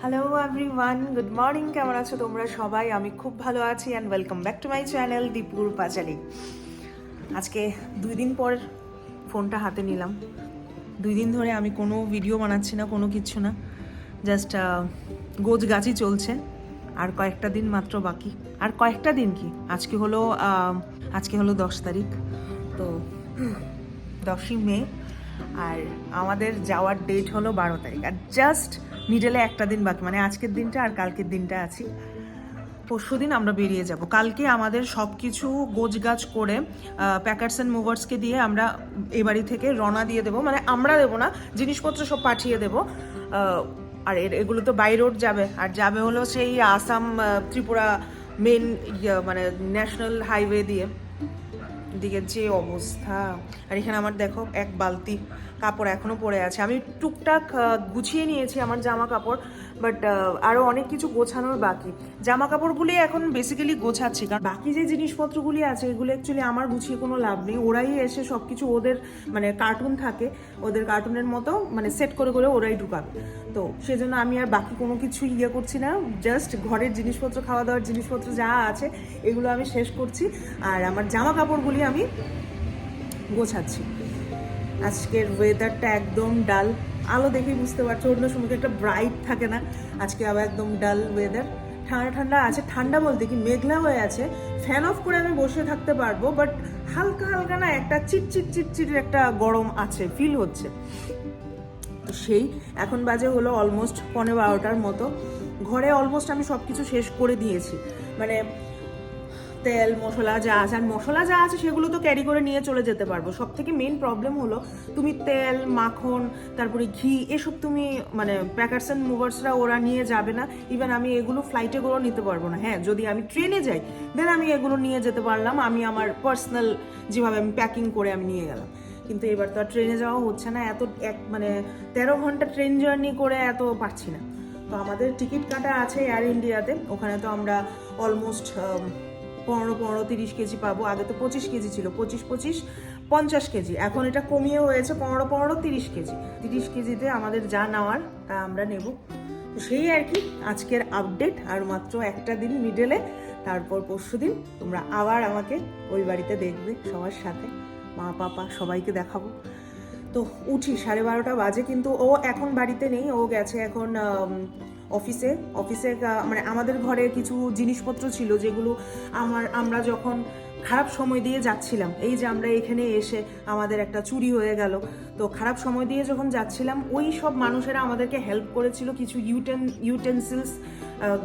Hello everyone good morning কেমন আছো তোমরা সবাই? আমি খুব ভালো আছি and welcome back to my channel দীপুর পাচারি আজকে দুই দিন পর ফোনটা হাতে নিলাম। দুই দিন ধরে আমি কোনো ভিডিও বানাচ্ছি না, কোনো কিছু না। জাস্ট গোছ গাছি চলছে। আর কয়েকটা দিন মাত্র বাকি। আর কয়েকটা দিন কি? আজকে হলো আজকে হলো দশ তারিখ। তো, দশই মে। আর আমাদের যাওয়ার ডেট হলো বারো তারিখ। আর জাস্ট মিডলে একটা দিন বাকি মানে আজকের দিনটা আর কালকের দিনটা আছি। পরশু দিন আমরা বেরিয়ে যাব। কালকে আমাদের সব কিছু গোছগাছ করে প্যাকার্স অ্যান্ড মুভার্সকে দিয়ে আমরা এ বাড়ি থেকে রওনা দিয়ে দেবো। মানে আমরা দেবো না, জিনিসপত্র সব পাঠিয়ে দেবো। আর এগুলো তো বাই রোড যাবে। আর যাবে হলো সেই আসাম ত্রিপুরা মেন মানে ন্যাশনাল হাইওয়ে দিয়ে। দিকে যে অবস্থা। আর এখানে আমার দেখো এক বালতি কাপড় এখনও পরে আছে। আমি টুকটাক গুছিয়ে নিয়েছি আমার জামা কাপড়। বাট আরও অনেক কিছু গোছানোর বাকি। জামা কাপড়গুলি এখন বেসিক্যালি গোছাচ্ছি, কারণ বাকি যে জিনিসপত্রগুলি আছে, এগুলো অ্যাকচুয়ালি আমার গুছিয়ে কোনো লাভ নেই। ওরাই এসে সব কিছু ওদের মানে কার্টুন থাকে, ওদের কার্টুনের মতো মানে সেট করে করে ওরাই ঢুকাবে। তো সেজন্য আমি আর বাকি কোনো কিছু ইয়ে করছি না। জাস্ট ঘরের জিনিসপত্র খাওয়া দাওয়ার জিনিসপত্র যা আছে, এগুলো আমি শেষ করছি। আর আমার জামা কাপড়গুলি আমি গোছাচ্ছি। আজকের ওয়েদারটা একদম ডাল আলো দেখেই বুঝতে পারছ, অন্য সময় একটা ব্রাইট থাকে না। আজকে আবার একদম ডাল ওয়েদার ঠান্ডা ঠান্ডা আছে, ঠান্ডা বলতে কি মেঘলা হয়ে আছে। ফ্যান অফ করে আমি বসে থাকতে পারব বাট হালকা হালকা না একটা চিটচিট চিটচিট একটা গরম আছে ফিল হচ্ছে। তো সেই, এখন বাজে হলো অলমোস্ট পনেরো বারোটার মতো। ঘরে অলমোস্ট আমি সব কিছু শেষ করে দিয়েছি। মানে তেল, মশলা যা আছে, আর মশলা যা আছে সেগুলো তো ক্যারি করে নিয়ে চলে যেতে পারব। সব থেকে মেন প্রবলেম হলো তুমি তেল, মাখন, তারপরে ঘি, এসব তুমি মানে প্যাকার্স অ্যান্ড মুভার্সরা ওরা নিয়ে যাবে না। ইভেন আমি এগুলো ফ্লাইটে করেও নিতে পারব না। হ্যাঁ যদি আমি ট্রেনে যাই দেন আমি এগুলো নিয়ে যেতে পারলাম। আমি আমার পার্সোনাল যেভাবে আমি প্যাকিং করে আমি নিয়ে গেলাম। কিন্তু এবার তো আর ট্রেনে যাওয়া হচ্ছে না। এত এক মানে তেরো ঘণ্টা ট্রেন জার্নি করে এত পারছি না। তো আমাদের টিকিট কাটা আছে এয়ার ইন্ডিয়াতে ওখানে তো আমরা অলমোস্ট পনেরো পনেরো, তিরিশ কেজি পাবো। আগে তো পঁচিশ কেজি ছিল, পঁচিশ পঁচিশ, পঞ্চাশ কেজি। এখন এটা কমিয়ে হয়েছে পনেরো পনেরো, তিরিশ কেজি। তিরিশ কেজিতে আমাদের যা নেওয়ার, তা আমরা নেব। তো সেই আর কি, আজকের আপডেট আর মাত্র একটা দিন মিডেলে তারপর পরশু দিন তোমরা আবার আমাকে ওই বাড়িতে দেখবে সবার সাথে। মা, পাপা, সবাইকে দেখাবো। তো উঠি, সাড়ে বারোটা বাজে, কিন্তু ও এখন বাড়িতে নেই। ও গেছে এখন অফিসে অফিসে মানে আমাদের ঘরে কিছু জিনিসপত্র ছিল যেগুলো আমার, আমরা যখন খারাপ সময় দিয়ে যাচ্ছিলাম, এই যে আমরা এখানে এসে আমাদের একটা চুরি হয়ে গেল, তো খারাপ সময় দিয়ে যখন যাচ্ছিলাম, ওই সব মানুষেরা আমাদেরকে হেল্প করেছিল কিছু ইউটেন ইউটেন্সিলস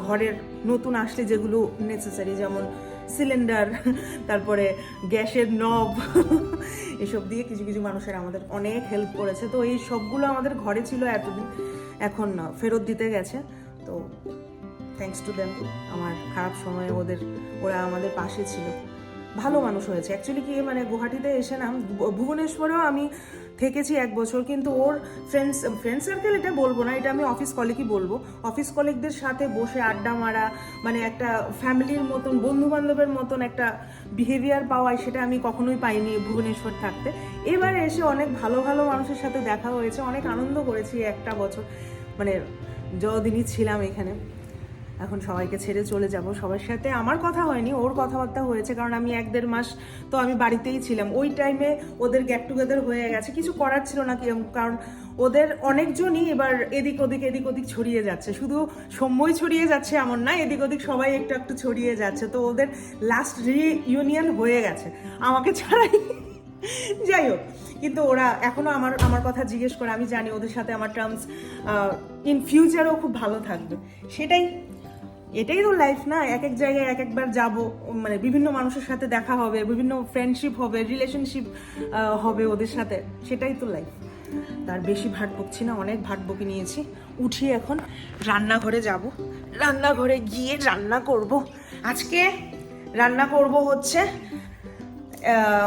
ঘরের নতুন আসলে যেগুলো নেসেসারি যেমন সিলিন্ডার তারপরে গ্যাসের নব এসব দিয়ে কিছু কিছু মানুষের আমাদের অনেক হেল্প করেছে। তো এই সবগুলো আমাদের ঘরে ছিল এতদিন। এখন ফেরত দিতে গেছে। তো থ্যাংকস টু দেম আমার খারাপ সময়ে ওদের, ওরা আমাদের পাশে ছিল। ভালো মানুষ হয়েছে। অ্যাকচুয়ালি কি মানে গুয়াহাটিতে এসে না, ভুবনেশ্বরেও আমি থেকেছি এক বছর, কিন্তু ওর ফ্রেন্ডস ফ্রেন্ড সার্কেল এটা বলব না, এটা আমি অফিস কলিগই বলব। অফিস কলিগদের সাথে বসে আড্ডা মারা মানে একটা ফ্যামিলির মতন বন্ধু বান্ধবের মতন একটা বিহেভিয়ার পাওয়া সেটা আমি কখনোই পাইনি ভুবনেশ্বর থাকতে। এবারে এসে অনেক ভালো ভালো মানুষের সাথে দেখা হয়েছে, অনেক আনন্দ করেছি একটা বছর। মানে যদিনই ছিলাম এখানে। এখন সবাইকে ছেড়ে চলে যাব। সবার সাথে আমার কথা হয়নি, ওর কথাবার্তা হয়েছে, কারণ আমি এক দেড় মাস তো আমি বাড়িতেই ছিলাম। ওই টাইমে ওদের গেট টুগেদার হয়ে গেছে, কিছু করার ছিল না কারণ ওদের অনেকজনই এবার এদিক ওদিক এদিক ওদিক ছড়িয়ে যাচ্ছে। শুধু সময় ছড়িয়ে যাচ্ছে এমন না, এদিক ওদিক সবাই একটু একটু ছড়িয়ে যাচ্ছে। তো ওদের লাস্ট রিইউনিয়ন হয়ে গেছে। আমাকে ছাড়াই যাই হোক, কিন্তু ওরা এখনও আমার আমার কথা জিজ্ঞেস করে, আমি জানি ওদের সাথে আমার টার্মস ইন ফিউচারও খুব ভালো থাকবে। সেটাই এটাই তো লাইফ না এক এক জায়গায় এক একবার যাব মানে বিভিন্ন মানুষের সাথে দেখা হবে, বিভিন্ন ফ্রেন্ডশিপ হবে রিলেশনশিপ হবে ওদের সাথে, সেটাই তো লাইফ তার বেশি ভাট বকছি না, অনেক ভাট বকে নিয়েছি। উঠি এখন, রান্নাঘরে যাব। রান্নাঘরে গিয়ে রান্না করব। আজকে রান্না করব হচ্ছে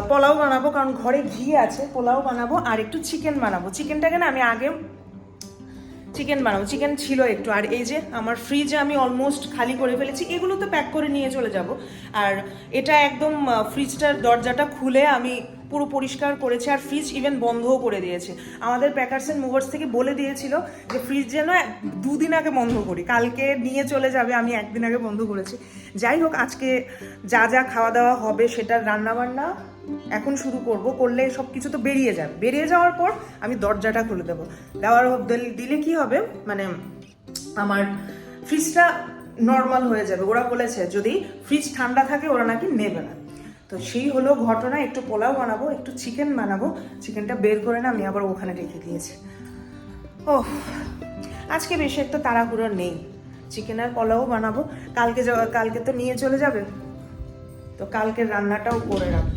পোলাও বানাবো, কারণ ঘরে ঘি আছে, পোলাও বানাবো আর একটু চিকেন বানাবো। চিকেনটাকে না আমি আগে চিকেন বানাবো। চিকেন ছিল একটু। আর এই যে আমার ফ্রিজে আমি অলমোস্ট খালি করে ফেলেছি, এগুলো তো প্যাক করে নিয়ে চলে যাব। আর এটা একদম ফ্রিজটার দরজাটা খুলে আমি পুরো পরিষ্কার করেছে আর ফ্রিজ ইভেন বন্ধও করে দিয়েছে। আমাদের প্যাকার্স অ্যান্ড মুভার্স থেকে বলে দিয়েছিল যে ফ্রিজ যেন দুদিন আগে বন্ধ করি। কালকে নিয়ে চলে যাবে, আমি একদিন আগে বন্ধ করেছি। যাই হোক, আজকে যা যা খাওয়া দাওয়া হবে সেটার রান্নাবান্না এখন শুরু করব। করলে সব কিছু তো বেরিয়ে যাবে। বেরিয়ে যাওয়ার পর আমি দরজাটা খুলে দেবো। দেওয়ার দিলে কি হবে? মানে আমার ফ্রিজটা নর্মাল হয়ে যাবে। ওরা বলেছে, যদি ফ্রিজ ঠান্ডা থাকে, ওরা নাকি নেবে না। তো সেই হলো ঘটনা, একটু পোলাও বানাবো, একটু চিকেন বানাবো। চিকেনটা বের করে না, আমি আবার ওখানে রেখে দিয়েছি। ও আজকে বেশি একটা তাড়াহুড়ো নেই। চিকেন আর পোলাও বানাবো। কালকে কালকে তো নিয়ে চলে যাবে। তো কালকের রান্নাটাও করে রাখব।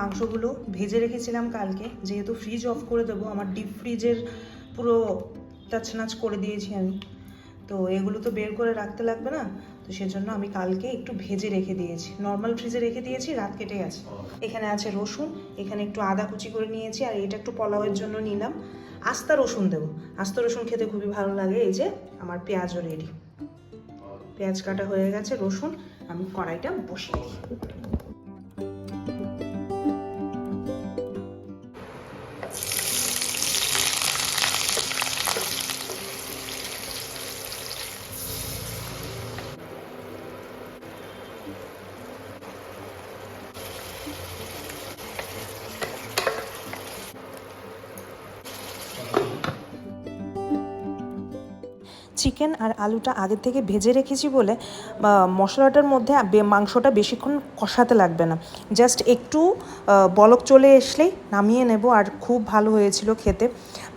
মাংসগুলো ভেজে রেখেছিলাম কালকে, যেহেতু ফ্রিজ অফ করে দেবো, আমার ডিপ ফ্রিজের পুরো টাচনাচ করে দিয়েছি আমি। তো এগুলো তো বের করে রাখতে লাগবে না, তো সেজন্য আমি কালকে একটু ভেজে রেখে দিয়েছি। নর্মাল ফ্রিজে রেখে দিয়েছি, রাত কেটে গেছে। এখানে আছে রসুন, এখানে একটু আদা কুচি করে নিয়েছি, আর এটা একটু পোলাওয়ের জন্য নিলাম। আস্তা রসুন দেবো। আস্তা রসুন খেতে খুবই ভালো লাগে, এই যে আমার পেঁয়াজও রেডি পেঁয়াজ কাটা হয়ে গেছে, রসুন আমি কড়াইটা বসিয়ে দিই চিকেন আর আলুটা আগের থেকে ভেজে রেখেছি বলে মশলাটার মধ্যে মাংসটা বেশিক্ষণ কষাতে লাগবে না। জাস্ট একটু বলক চলে আসলেই নামিয়ে নেব আর খুব ভালো হয়েছিল খেতে।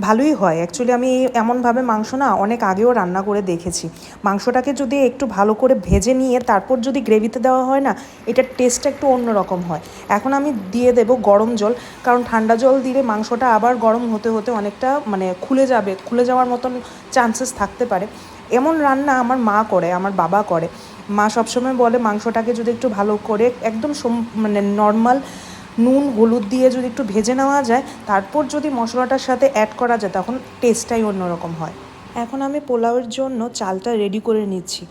ভালোই হয়। অ্যাকচুয়ালি আমি এমনভাবে মাংস না অনেক আগেও রান্না করে দেখেছি। মাংসটাকে যদি একটু ভালো করে ভেজে নিয়ে তারপর যদি গ্রেভিতে দেওয়া হয় না, এটার টেস্টটা একটু অন্যরকম হয়। এখন আমি দিয়ে দেব গরম জল, কারণ ঠান্ডা জল দিলে মাংসটা আবার গরম হতে হতে অনেকটা মানে খুলে যাবে, খুলে যাওয়ার মতন চান্সেস থাকতে পারে। এমন রান্না আমার মা করে, আমার বাবা করে। মা সবসময় বলে মাংসটাকে যদি একটু ভালো করে একদম মানে নর্মাল নুন, হলুদ দিয়ে যদি একটু ভেজে নেওয়া যায়, তারপর যদি মশলাটার সাথে অ্যাড করা যায়, তখন টেস্টটাই অন্যরকম হয়। এখন আমি পোলাওয়ের জন্য চালটা রেডি করে নিচ্ছি।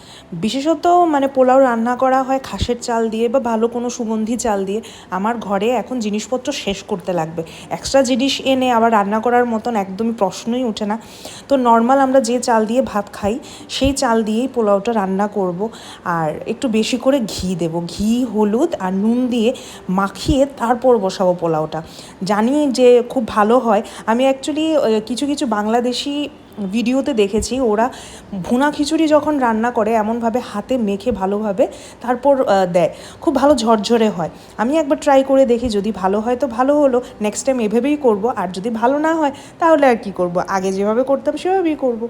বিশেষত মানে পোলাও রান্না করা হয় খাসের চাল দিয়ে বা ভালো কোনো সুগন্ধি চাল দিয়ে। আমার ঘরে এখন জিনিসপত্র শেষ করতে লাগবে। এক্সট্রা জিনিস এনে আবার রান্না করার মতন একদমই প্রশ্নই ওঠে না। তো নর্মাল আমরা যে চাল দিয়ে ভাত খাই, সেই চাল দিয়েই পোলাওটা রান্না করব। আর একটু বেশি করে ঘি দেব। ঘি, হলুদ আর নুন দিয়ে মাখিয়ে তারপর বসাবো পোলাওটা। জানি যে খুব ভালো হয়। আমি অ্যাকচুয়ালি কিছু কিছু বাংলাদেশি ভিডিওতে দেখেছি, ওরা ভুনা খিচুড়ি যখন রান্না করে, এমনভাবে হাতে মেখে ভালোভাবে তারপর দেয়। খুব ভালো ঝরঝরে হয়। আমি একবার ট্রাই করে দেখি, যদি ভালো হয় তো ভালো হলো। নেক্সট টাইম এভাবেই করব, আর যদি ভালো না হয় তাহলে আর কি করব? আগে যেভাবে করতাম সেভাবেই করব।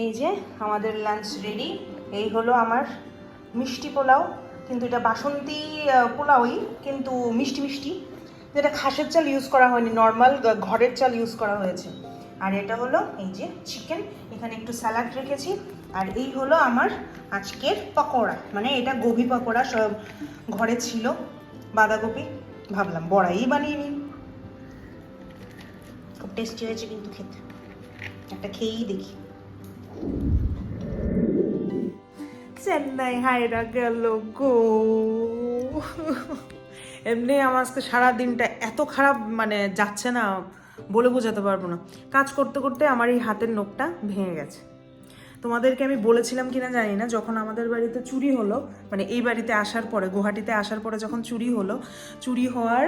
এই যে আমাদের লাঞ্চ রেডি এই হলো আমার মিষ্টি পোলাও। কিন্তু এটা বাসন্তী পোলাওই, কিন্তু মিষ্টি মিষ্টি। যেটা খাসের চাল ইউজ করা হয়নি নর্মাল ঘরের চাল ইউজ করা হয়েছে। আর এটা হলো এই যে চিকেন এখানে একটু স্যালাড রেখেছি। আর এই হলো আমার আজকের পকোড়া। মানে এটা গোবি পকোড়া সব ঘরে ছিল। বাঁধাকপি, ভাবলাম বড়াই বানিয়ে নিই। খুব টেস্টি হয়েছে কিন্তু খেতে। একটা খেয়েই দেখি। চেন্নাই হায়রা গেল গো। এমনি আমার আজকে সারা দিনটা এত খারাপ মানে যাচ্ছে না, বলে বোঝাতে পারব না। কাজ করতে করতে আমার এই হাতের নখটা ভেঙে গেছে। তোমাদেরকে আমি বলেছিলাম কিনা জানি না, যখন আমাদের বাড়িতে চুরি হলো মানে এই বাড়িতে আসার পরে, গুয়াহাটিতে আসার পরে যখন চুরি হলো, চুরি হওয়ার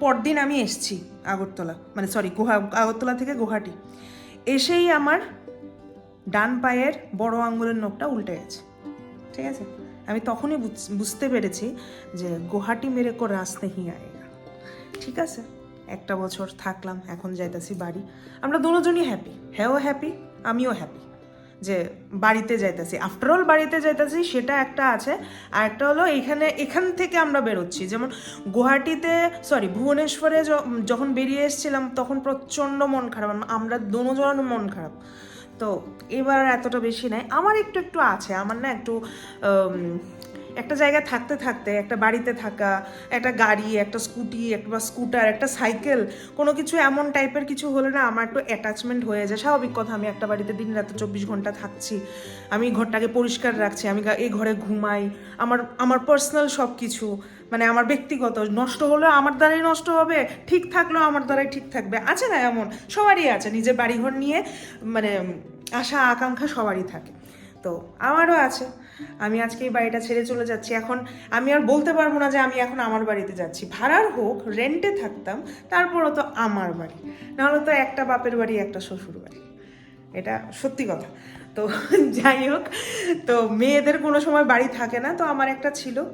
পরদিন আমি এসছি আগরতলা মানে সরি গুহা, আগরতলা থেকে গুয়াহাটি। এসেই আমার ডান পায়ের বড় আঙ্গুলের নখটা উল্টে গেছে। ঠিক আছে? আমি তখনই বুঝ- বুঝতে পেরেছি যে গুয়াহাটি মেরে কো রাস্তে হি আয়েগা ঠিক আছে? একটা বছর থাকলাম, এখন যাইতাছি বাড়ি। আমরা দুজনই হ্যাপি হ্যাও হ্যাপি আমিও হ্যাপি যে বাড়িতে যাইতাছি। আফটারঅল বাড়িতে যাইতাছি, সেটা একটা আছে। আর একটা হলো এখানে, এখান থেকে আমরা বেরোচ্ছি। যেমন গুয়াহাটিতে সরি ভুবনেশ্বরে যখন বেরিয়ে এসেছিলাম, তখন প্রচণ্ড মন খারাপ। আমরা দুজন মন খারাপ। তো এবার আর এতটা বেশি নাই। আমার একটু একটু আছে। আমার না একটু একটা জায়গায় থাকতে থাকতে, একটা বাড়িতে থাকা, একটা গাড়ি, একটা স্কুটি, একটা স্কুটার, একটা সাইকেল, কোনো কিছু এমন টাইপের কিছু হলে না আমার একটু অ্যাটাচমেন্ট হয়ে যায়। স্বাভাবিক কথা, আমি একটা বাড়িতে দিন রাতে চব্বিশ ঘণ্টা থাকছি। আমি ঘরটাকে পরিষ্কার রাখছি, আমি এই ঘরে ঘুমাই। আমার আমার পার্সোনাল সব কিছু মানে আমার ব্যক্তিগত, নষ্ট হলেও আমার দ্বারাই নষ্ট হবে, ঠিক থাকলেও আমার দ্বারাই ঠিক থাকবে। আছে না এমন? সবারই আছে। নিজের বাড়িঘর নিয়ে মানে আশা, আকাঙ্ক্ষা সবারই থাকে। তো আমারও আছে। আমি আজকে এই বাড়িটা ছেড়ে চলে যাচ্ছি। এখন আমি আর বলতে পারব না যে আমি এখন আমার বাড়িতে যাচ্ছি। ভাড়ার হোক রেন্টে থাকতাম, তারপরও তো আমার বাড়ি। নাহলে তো একটা বাপের বাড়ি, একটা শ্বশুর বাড়ি। এটা সত্যি কথা। তো যাই হোক, তো মেয়েদের কোনো সময় বাড়ি থাকে না। তো আমার একটা ছিল।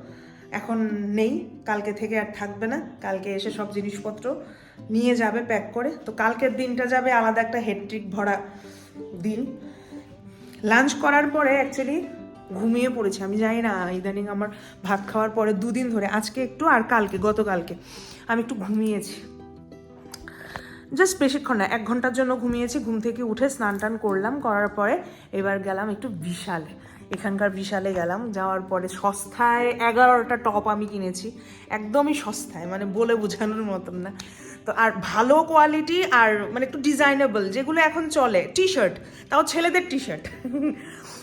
এখন নেই, কালকে থেকে আর থাকবে না। কালকে এসে সব জিনিসপত্র নিয়ে যাবে প্যাক করে। তো কালকের দিনটা যাবে আলাদা একটা হেডট্রিক ভরা দিন। লাঞ্চ করার পরে অ্যাকচুয়ালি ঘুমিয়ে পড়েছি। আমি জানি না, ইদানিং আমার ভাত খাওয়ার পরে দুদিন ধরে, আজকে একটু আর কালকে, গতকালকে আমি একটু ঘুমিয়েছি। জাস্ট বেশিক্ষণ না, এক ঘণ্টার জন্য ঘুমিয়েছি, ঘুম থেকে উঠে স্নান টান করলাম, করার পরে এবার গেলাম একটু বিশালে। এখানকার বিশালে গেলাম, যাওয়ার পরে সস্তায় এগারোটা টপ আমি কিনেছি। একদমই সস্তায় মানে বলে বোঝানোর মতন না। তো আর ভালো কোয়ালিটি আর মানে একটু ডিজাইনেবল যেগুলো এখন চলে টি শার্ট তাও ছেলেদের টি শার্ট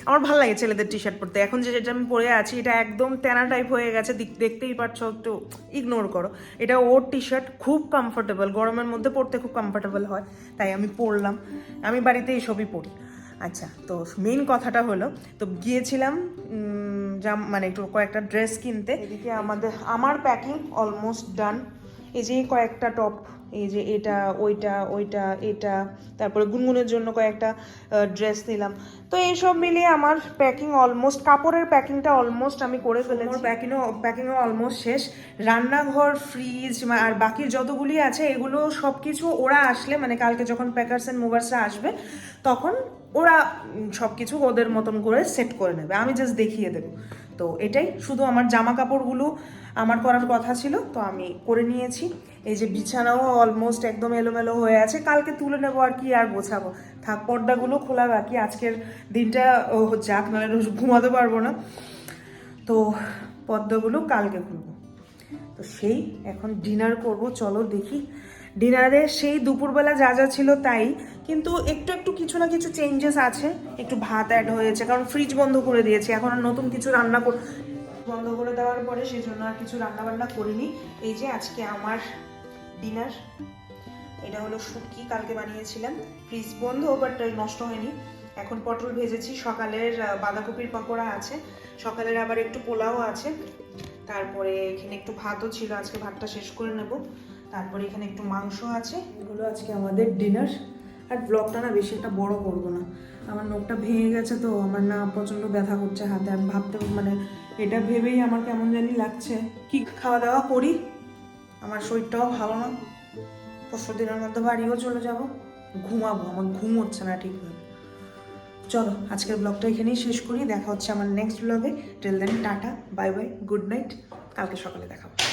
আমার ভালো লাগে ছেলেদের টি শার্ট পরতে। এখন যে যেটা আমি পরে আছি, এটা একদম তেনা টাইপ হয়ে গেছে দেখতেই পাচ্ছ একটু ইগনোর করো। এটা ওর টি শার্ট খুব কমফোর্টেবল গরমের মধ্যে পরতে খুব কমফোর্টেবল হয়, তাই আমি পরলাম। আমি বাড়িতে এইসবই পরি। আচ্ছা তো মেইন কথাটা হলো তো গিয়েছিলাম জাম মানে একটু কয়েকটা ড্রেস কিনতে। এদিকে আমাদের আমার প্যাকিং অলমোস্ট ডান এই যে কয়েকটা টপ এই যে এটা ওইটা ওইটা এটা তারপরে গুনগুনের জন্য কয়েকটা ড্রেস নিলাম। তো এইসব মিলিয়ে আমার প্যাকিং অলমোস্ট কাপড়ের প্যাকিংটা অলমোস্ট আমি করে ফেলেছি। আমার প্যাকিংও প্যাকিংও অলমোস্ট শেষ। রান্নাঘর ফ্রিজ আর বাকি যতগুলি আছে এগুলো সব কিছু ওরা আসলে মানে কালকে যখন প্যাকার্স অ্যান্ড মুভার্সরা আসবে তখন ওরা সব কিছু ওদের মতন করে সেট করে নেবে। আমি জাস্ট দেখিয়ে দেবো। তো এটাই শুধু আমার জামা কাপড়গুলো আমার করার কথা ছিল, তো আমি করে নিয়েছি। এই যে বিছানাও অলমোস্ট একদম এলোমেলো হয়ে আছে। কালকে তুলে নেব আর কি আর গোছাবো। থাক, পর্দাগুলো খোলা বাকি। আজকের দিনটা যাক, নাহলে ঘুমাতে পারব না। তো পর্দাগুলো কালকে খুলবো। তো সেই, এখন ডিনার করব। চলো দেখি। ডিনারে সেই দুপুরবেলা যা যা ছিল তাই। কিন্তু একটু একটু কিছু না কিছু চেঞ্জেস আছে। একটু ভাত অ্যাড হয়েছে, কারণ ফ্রিজ বন্ধ করে দিয়েছি। এখন আর নতুন কিছু রান্না কর বন্ধ করে দেওয়ার পরে সেই জন্য আর কিছু রান্না বান্না করিনি। এই যে আজকে আমার ডিনার এটা হলো শুটকি, কালকে বানিয়েছিলাম। ফ্রিজ বন্ধ বাট নষ্ট হয়নি। এখন পটল ভেজেছি, সকালের বাঁধাকপির পকোড়া আছে। সকালের আবার একটু পোলাও আছে। তারপরে এখানে একটু ভাতও ছিল, আজকে ভাতটা শেষ করে নেব। তারপরে এখানে একটু মাংস আছে। এগুলো আজকে আমাদের ডিনার আর ব্লগটা না বেশি একটা বড় করব না। আমার নখটা ভেঙে গেছে তো, আমার না প্রচণ্ড ব্যথা করছে হাতে। আমি ভাবতে মানে এটা ভেবেই আমার কেমন জানি লাগছে। কি খাওয়া দাওয়া করি? আমার শরীরটাও ভালো না। পরশু দিনের মধ্যে বাড়িও চলে যাব। ঘুমাবো, আমার ঘুম হচ্ছে না ঠিকভাবে। চলো, আজকের ব্লগটা এখানেই শেষ করি। দেখা হচ্ছে আমার নেক্সট ব্লগে till then tata bye bye good night কালকে সকালে দেখাবো